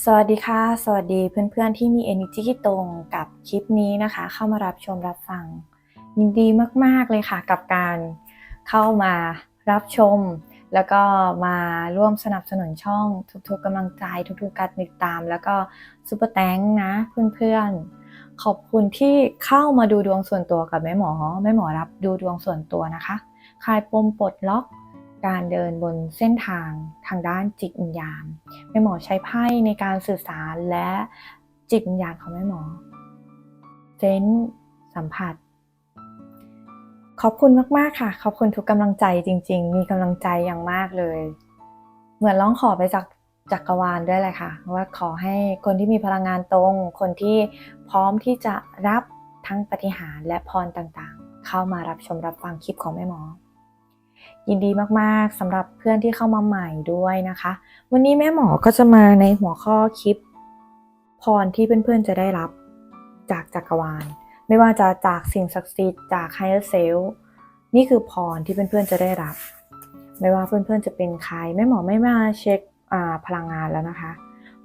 สวัสดีค่ะ สวัสดีเพื่อนๆที่มี energy ที่ตรงกับคลิปนี้นะคะ เข้ามารับชมรับฟังยินดีมากๆเลยค่ะ กับการเข้ามารับชม แล้วก็มาร่วมสนับสนุนช่องทุกๆกำลังใจทุกๆการติดตาม แล้วก็ซุปเปอร์แตงนะเพื่อนๆ ขอบคุณที่เข้ามาดูดวงส่วนตัวกับแม่หมอแม่หมอรับดูดวงส่วนตัวนะคะคลายปมปลดล็อก การเดินบนเส้นทางทางด้านจิตวิญญาณแม่หมอใช้ไพ่ในการสื่อสารและจิตวิญญาณของแม่หมอเซนสัมผัส ขอบคุณมาก ๆ ค่ะ ขอบคุณทุกกำลังใจจริง ๆ มีกำลังใจอย่างมากเลย เหมือนร้องขอไปจากจักรวาลด้วยเลยค่ะ ว่าขอให้คนที่มีพลังงานตรง คนที่พร้อมที่จะรับทั้งปฏิหารและพรต่างๆ เข้ามารับชมรับฟังคลิปของแม่หมอ ยินดีมากๆสำหรับเพื่อนที่เข้ามาใหม่ด้วยนะคะ วันนี้แม่หมอก็จะมาในหัวข้อคลิป พรที่เพื่อนๆจะได้รับจากจักรวาล ไม่ว่าจะจากสิ่งศักดิ์สิทธิ์จากไฮเออร์เซลนี่คือพรที่เพื่อนๆจะได้รับ ไม่ว่าเพื่อนๆจะเป็นใครแม่หมอไม่มาเช็คพลังงานแล้วนะคะ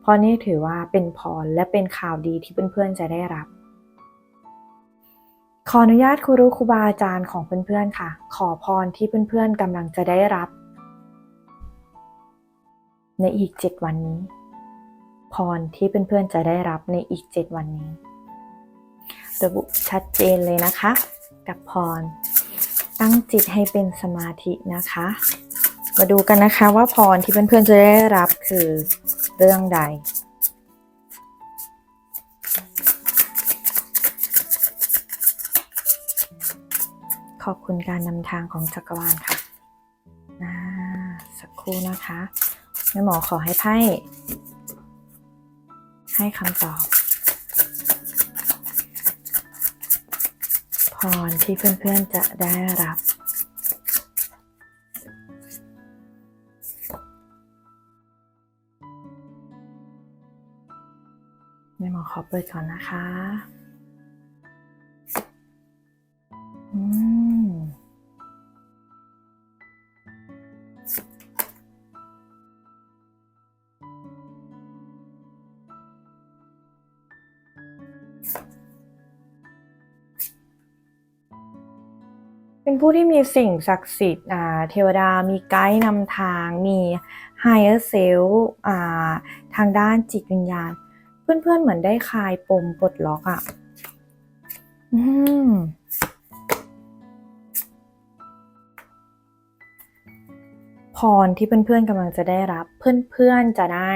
เพราะนี่ถือว่าเป็นพรและเป็นข่าวดีที่เพื่อนๆจะได้รับ ขออนุญาตครูครูบาอาจารย์ของเพื่อนๆค่ะ ขอพรที่เพื่อนๆกำลังจะได้รับ ในอีกเจ็ดวันนี้ พรที่เพื่อนๆจะได้รับในอีกเจ็ดวันนี้ ระบุชัดเจนเลยนะคะ กับพร ตั้งจิตให้เป็นสมาธินะคะ มาดูกันนะคะว่าพรที่เพื่อนๆจะได้รับคือเรื่องใด ขอบคุณการนำทางของจักรวาลค่ะอ่าสักครู่นะคะแม่หมอขอให้ไพ่ให้คำตอบ พรที่เพื่อนๆจะได้รับแม่หมอขอเปิดก่อนนะคะ เป็นผู้ที่มีสิ่งศักดิ์สิทธิ์เทวดามีไกด์นำทาง มี higher self ทางด้านจิตวิญญาณ เพื่อนๆ เหมือนได้คลายปมปลดล็อกอะ่ะพรที่เพื่อนๆกำลังจะได้รับ เพื่อนๆจะได้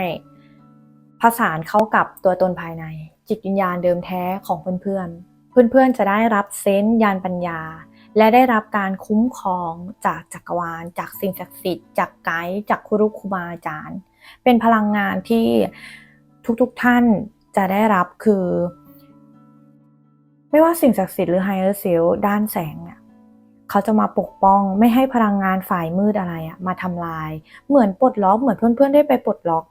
ผสานเข้ากับตัวตนภายใน จิตวิญญาณเดิมแท้ของเพื่อนๆ เพื่อนๆจะได้รับเซนส์ญาณปัญญา และได้รับการคุ้มครองจากจักรวาล จากสิ่งศักดิ์สิทธิ์จากไกด์จากครูรุครูบาอาจารย์ เป็นพลังงานที่ทุกๆท่านจะได้รับคือ ไม่ว่าสิ่งศักดิ์สิทธิ์หรือ higher self ด้านแสงเนี่ยเขาจะมาปกป้องไม่ให้พลังงานฝ่ายมืดอะไรอะมาทำลาย เหมือนปลดล็อกเหมือนเพื่อนๆได้ไปปลดล็อก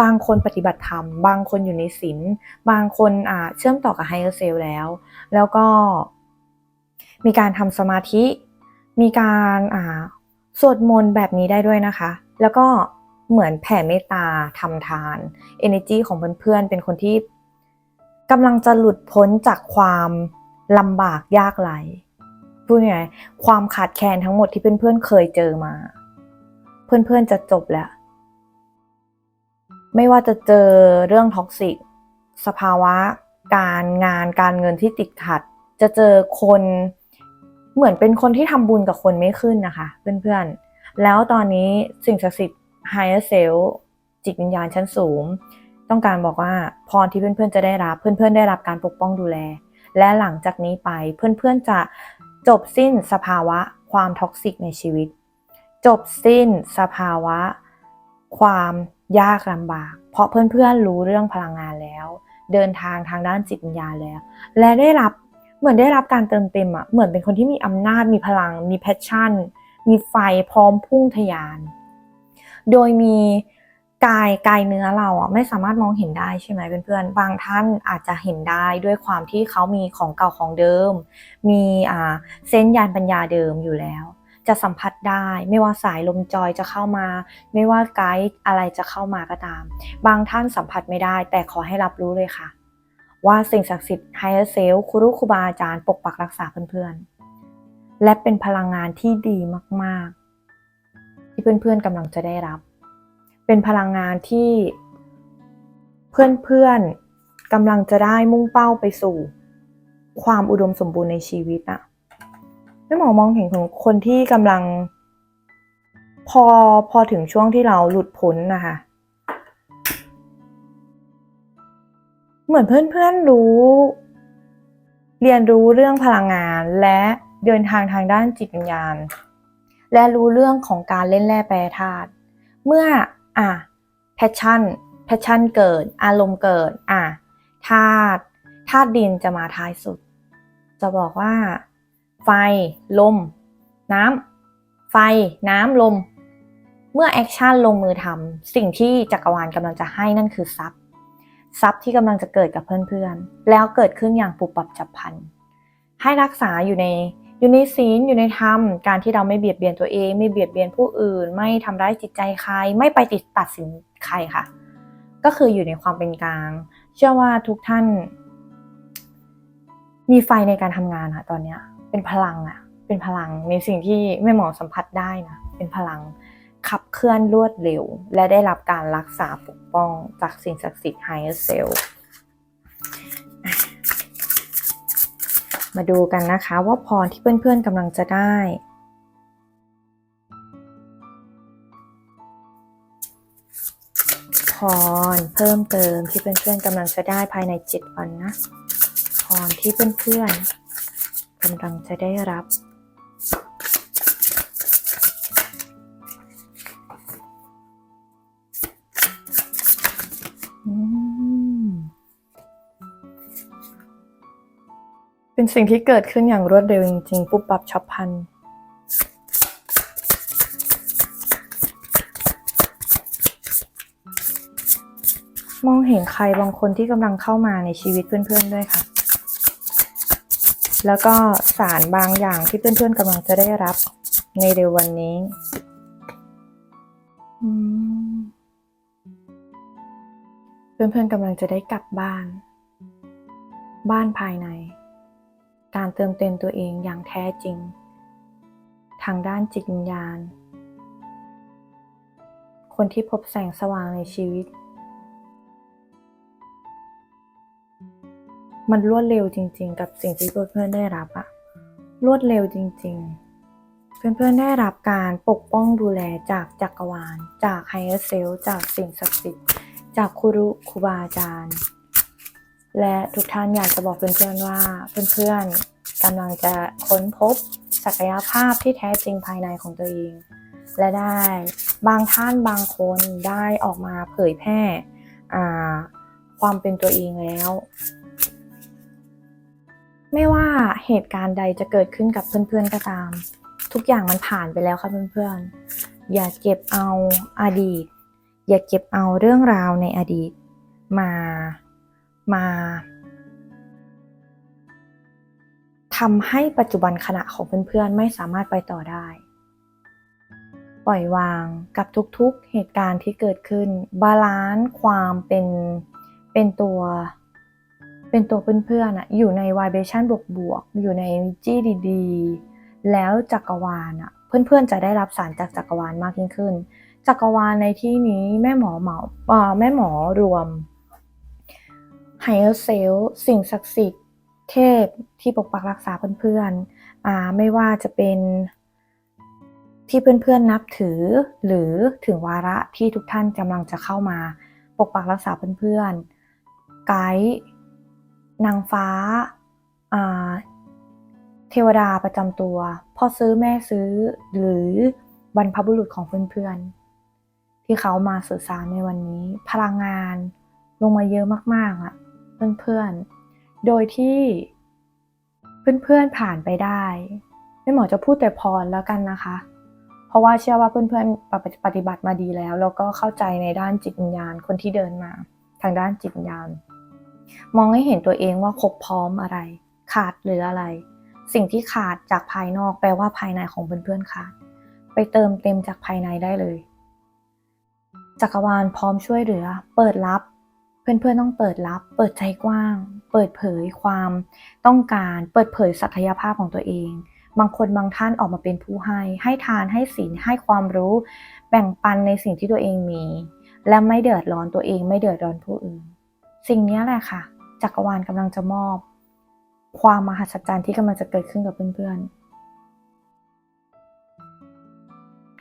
บางคนปฏิบัติธรรม บางคนอยู่ในศีลบางคนอ่าเชื่อมต่อกับ higher self แล้ว แล้วก็ มีการทำสมาธิ มีการอ่าสวดมนต์แบบนี้ได้ด้วยนะคะ แล้วก็เหมือนแผ่เมตตาทำทาน energy ของเพื่อนๆ เป็นคนที่กำลังจะหลุดพ้นจากความลำบากยากไรพูดยังไงความขาดแคลนทั้งหมดที่เพื่อนๆ เคยเจอมา เพื่อนๆ จะจบแล้ว ไม่ว่าจะเจอเรื่องท็อกซิก สภาวะ การงานการเงินที่ติดขัด จะเจอคน เหมือนเป็นคนที่ทำบุญกับคนไม่ขึ้นนะคะเพื่อนๆ แล้วตอนนี้สิ่งศักดิ์สิทธิ์ higher self จิตวิญญาณชั้นสูง ต้องการบอกว่าพรที่เพื่อนๆจะได้รับเพื่อนๆ ได้รับการปกป้องดูแล และหลังจากนี้ไปเพื่อนๆจะจบสิ้นสภาวะความท็อกซิกในชีวิต จบสิ้นสภาวะ ความยากลำบาก เพราะเพื่อนๆรู้เรื่องพลังงานแล้ว เดินทางทางด้านจิตวิญญาณแล้ว และได้รับ เหมือนได้รับการเติมเต็มอะเหมือนเป็นคนที่มีอำนาจมีพลัง มีแพชชั่น มีไฟพร้อมพุ่งทะยาน โดยมีกายกายเนื้อเราอะไม่สามารถมองเห็นได้ใช่ไหมเพื่อนๆบางท่านอาจจะเห็นได้ด้วยความที่เขามีของเก่าของเดิม มีอ่าเซนส์ยานปัญญาเดิมอยู่แล้ว จะสัมผัสได้ไม่ว่าสายลมจอยจะเข้ามา ไม่ว่าไกด์อะไรจะเข้ามาก็ตาม บางท่านสัมผัสไม่ได้ แต่ขอให้รับรู้เลยค่ะ ว่าสิ่งศักดิ์สิทธิ์ไฮเออร์เซลครูครูบาอาจารย์ปกปักรักษาเพื่อนๆ และเป็นพลังงานที่ดีมากๆ ที่เพื่อนๆกำลังจะได้รับ เป็นพลังงานที่เพื่อนๆกำลังจะได้มุ่งเป้าไปสู่ความอุดมสมบูรณ์ในชีวิตอะแม่หมอมองเห็นของคนที่กำลัง พอพอถึงช่วงที่เราหลุดพ้นนะคะ เหมือนเพื่อนๆรู้ เรียนรู้เรื่องพลังงาน และเดินทางทางด้านจิตวิญญาณ และรู้เรื่องของการเล่นแร่แปรธาตุเมื่ออะแพชชั่นแพชชั่นเกิด อารมณ์เกิดอะธาตุธาตุดินจะมาท้ายสุด จะบอกว่า ไฟ ลม น้ำไฟ น้ำลม เมื่อแอคชั่นลงมือทำสิ่งที่จักรวาลกำลังจะให้นั่นคือทรัพย์ ทรัพย์ที่กำลังจะเกิดกับเพื่อนๆ แล้วเกิดขึ้นอย่างปุบปับฉับพลัน ให้รักษาอยู่ในอยู่ในศีลอยู่ในธรรม การที่เราไม่เบียดเบียนตัวเอง ไม่เบียดเบียนผู้อื่น ไม่ทำร้ายจิตใจใคร ไม่ไปติดตัดสินใครค่ะ ก็คืออยู่ในความเป็นกลาง เชื่อว่าทุกท่าน มีไฟในการทำงานค่ะตอนเนี้ยเป็นพลังอะเป็นพลังในสิ่งที่แม่หมอสัมผัสได้นะเป็นพลัง ขับเคลื่อนรวดเร็ว และได้รับการรักษาปกป้องจากสิ่งศักดิ์สิทธิ์ Higher Self มาดูกันนะคะว่าพรที่เพื่อนๆกำลังจะได้ พรเพิ่มเติมที่เพื่อนๆกำลังจะได้ภายใน 7 วันนะ พรที่เพื่อนๆกำลังจะได้รับ เป็นสิ่งที่เกิดขึ้นอย่างรวดเร็วจริงๆ ปุ๊บปั๊บฉับพันมองเห็นใครบางคนที่กำลังเข้ามาในชีวิตเพื่อนๆด้วยค่ะ แล้วก็สารบางอย่างที่เพื่อนๆกำลังจะได้รับในเร็ววันนี้เพื่อนๆกำลังจะได้กลับบ้าน บ้านภายใน การเติมเต็มตัวเองอย่างแท้จริง ทางด้านจิตวิญญาณ คนที่พบแสงสว่างในชีวิต มันรวดเร็วจริง ๆ กับสิ่งที่เพื่อนๆได้รับอะรวดเร็วจริง ๆ เพื่อนๆได้รับการปกป้องดูแลจากจักรวาล จากไฮเออร์เซลจากสิ่งศักดิ์สิทธิ์ จากครูครูบาอาจารย์ และทุกท่านอยากจะบอกเพื่อนๆว่าเพื่อนๆกำลังจะค้นพบศักยภาพที่แท้จริงภายในของตัวเอง และได้บางท่านบางคนได้ออกมาเผยแพร่ความเป็นตัวเองแล้ว ไม่ว่าเหตุการณ์ใดจะเกิดขึ้นกับเพื่อนๆก็ตาม ทุกอย่างมันผ่านไปแล้วค่ะเพื่อนๆ อย่าเก็บเอาอดีต อย่าเก็บเอาเรื่องราวในอดีตมา มาทำให้ปัจจุบันขณะของเพื่อนๆ ไม่สามารถไปต่อได้ ปล่อยวางกับทุกๆเหตุการณ์ที่เกิดขึ้น บาลานซ์ความเป็นเป็นตัวเป็นตัวเพื่อนๆอะอยู่ใน vibration บวกๆอยู่ใน energy ดีๆ แล้วจักรวาลอะเพื่อนๆจะได้รับสารจากจักรวาลมากยิ่งขึ้น จักรวาลในที่นี้แม่หมอเหมาอ่อแม่หมอรวม higher self สิ่งศักดิ์สิทธิ์ เทพที่ปกปักรักษาเพื่อนๆอ่าไม่ว่าจะเป็นที่เพื่อนๆนับถือ หรือถึงวาระที่ทุกท่านกำลังจะเข้ามา ปกปักรักษาเพื่อนๆไกด์นางฟ้าอ่าเทวดาประจำตัว พ่อซื้อแม่ซื้อหรือบรรพบุรุษของเพื่อนๆที่เขามาสื่อสารในวันนี้ พลังงานลงมาเยอะมากๆอะ เพื่อนๆ โดยที่เพื่อนๆผ่านไปได้ไม่หมอจะพูดแต่พรแล้วกันนะคะ เพราะว่าเชื่อว่าเพื่อนๆปฏิบัติมาดีแล้ว แล้วก็เข้าใจในด้านจิตวิญญาณคนที่เดินมา ทางด้านจิตวิญญาณ มองให้เห็นตัวเองว่าครบพร้อมอะไร ขาดหรืออะไร สิ่งที่ขาดจากภายนอกแปลว่าภายในของเพื่อนๆขาด ไปเติมเต็มจากภายในได้เลยจักรวาลพร้อมช่วยเหลือ เปิดรับ เพื่อนๆต้องเปิดรับ เปิดใจกว้าง เปิดเผยความต้องการ เปิดเผยศักยภาพของตัวเอง บางคนบางท่านออกมาเป็นผู้ให้ ให้ทานให้ศีลให้ความรู้ แบ่งปันในสิ่งที่ตัวเองมี และไม่เดือดร้อนตัวเอง ไม่เดือดร้อนผู้อื่น สิ่งนี้แหละค่ะ จักรวาลกำลังจะมอบ ความมหัศจรรย์ที่กำลังจะเกิดขึ้นกับเพื่อนๆ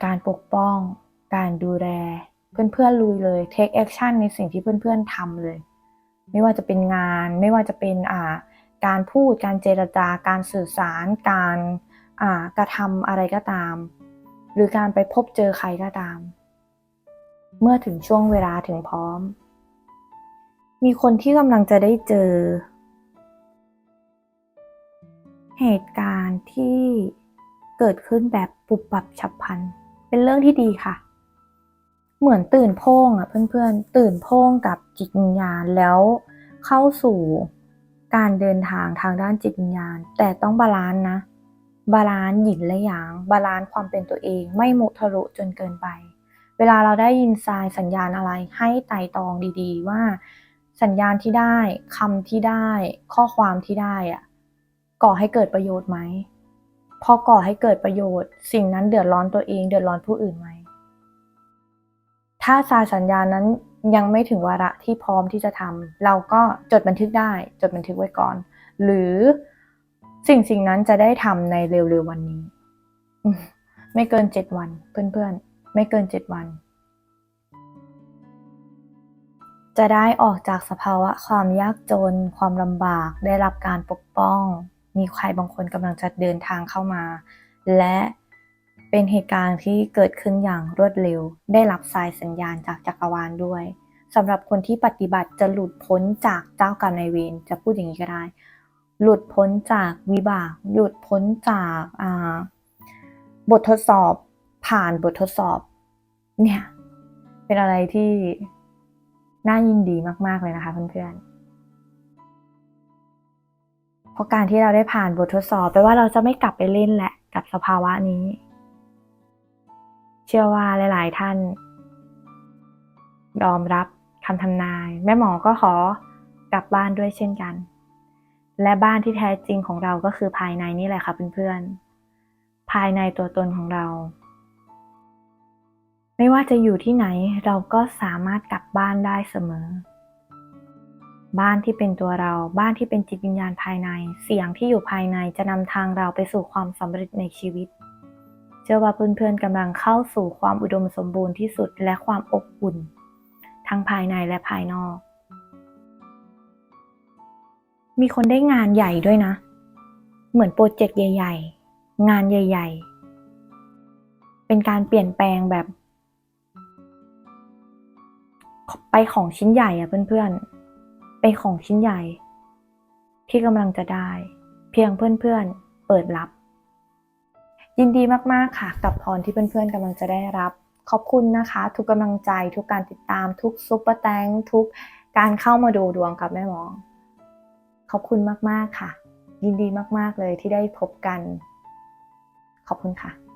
การปกป้อง การดูแล เพื่อนๆลุยเลย take action ในสิ่งที่เพื่อนๆทำเลย ไม่ว่าจะเป็นงาน ไม่ว่าจะเป็นอ่าการพูด การเจรจา การสื่อสาร การอ่ากระทำอะไรก็ตาม หรือการไปพบเจอใครก็ตาม เมื่อถึงช่วงเวลาถึงพร้อม มีคนที่กำลังจะได้เจอ เหตุการณ์ที่เกิดขึ้นแบบปุบปับฉับพลัน เป็นเรื่องที่ดีค่ะ เหมือนตื่นโพ่งอะเพื่อนๆ ตื่นโพ่งกับจิตวิญญาณแล้วเข้าสู่การเดินทางทางด้านจิตวิญญาณ แต่ต้องบาลานซ์นะ บาลานซ์หยินและหยาง บาลานซ์ความเป็นตัวเองไม่มุทะลุจนเกินไป เวลาเราได้ยินทรายสัญญาณอะไรให้ไต่ตองดีๆ ว่าสัญญาณที่ได้คำที่ได้ ข้อความที่ได้อะก่อให้เกิดประโยชน์ไหมพอก่อให้เกิดประโยชน์ สิ่งนั้นเดือดร้อนตัวเอง เดือดร้อนผู้อื่นไหม ถ้าสายสัญญานั้นยังไม่ถึงวาระที่พร้อมที่จะทำเราก็จดบันทึกได้ จดบันทึกไว้ก่อน หรือสิ่งสิ่งนั้นจะได้ทำในเร็วๆวันนี้ ไม่เกินเจ็ดวัน เพื่อนๆ ไม่เกินเจ็ดวัน จะได้ออกจากสภาวะความยากจน ความลำบาก ได้รับการปกป้อง มีใครบางคนกำลังจะเดินทางเข้ามา และ เป็นเหตุการณ์ที่เกิดขึ้นอย่างรวดเร็ว ได้รับสายสัญญาณจากจักรวาลด้วยสำหรับคนที่ปฏิบัติจะหลุดพ้นจากเจ้ากรรมนายเวรจะพูดอย่างนี้ก็ได้ หลุดพ้นจากวิบาก หลุดพ้นจากาบททดสอบผ่านบททดสอบ เนี่ย เป็นอะไรที่น่ายินดีมาก ๆ เลยนะคะเพื่อนๆเพราะการที่เราได้ผ่านบททดสอบแปลว่าเราจะไม่กลับไปเล่นแหละกับสภาวะนี้ เชื่อว่าหลาย ๆ ท่านยอมรับคำทำนาย แม่หมอก็ขอกลับบ้านด้วยเช่นกัน และบ้านที่แท้จริงของเราก็คือภายในนี่แหละค่ะเพื่อนๆภายในตัวตนของเรา ไม่ว่าจะอยู่ที่ไหนเราก็สามารถกลับบ้านได้เสมอ บ้านที่เป็นตัวเราบ้านที่เป็นจิตวิญญาณภายใน เสียงที่อยู่ภายในจะนำทางเราไปสู่ความสำเร็จในชีวิต ชื่อว่าเพื่อนๆกำลังเข้าสู่ความอุดมสมบูรณ์ที่สุดและความอบอุ่น ทั้งภายในและภายนอก มีคนได้งานใหญ่ด้วยนะ เหมือนโปรเจกต์ใหญ่ ๆ งานใหญ่ ๆ เป็นการเปลี่ยนแปลงแบบ ไปของชิ้นใหญ่อะเพื่อนๆเป็นของชิ้นใหญ่ ที่กำลังจะได้ เพียงเพื่อนๆเปิดรับ ยินดีมาก ๆ ค่ะ กับพรที่เพื่อนๆกำลังจะได้รับ ขอบคุณนะคะ ทุกกำลังใจทุกการติดตามทุกซุปเปอร์แตงทุกการเข้ามาดูดวงกับแม่หมอขอบคุณมาก ๆ ค่ะ ยินดีมาก ๆ เลยที่ได้พบกัน ขอบคุณค่ะ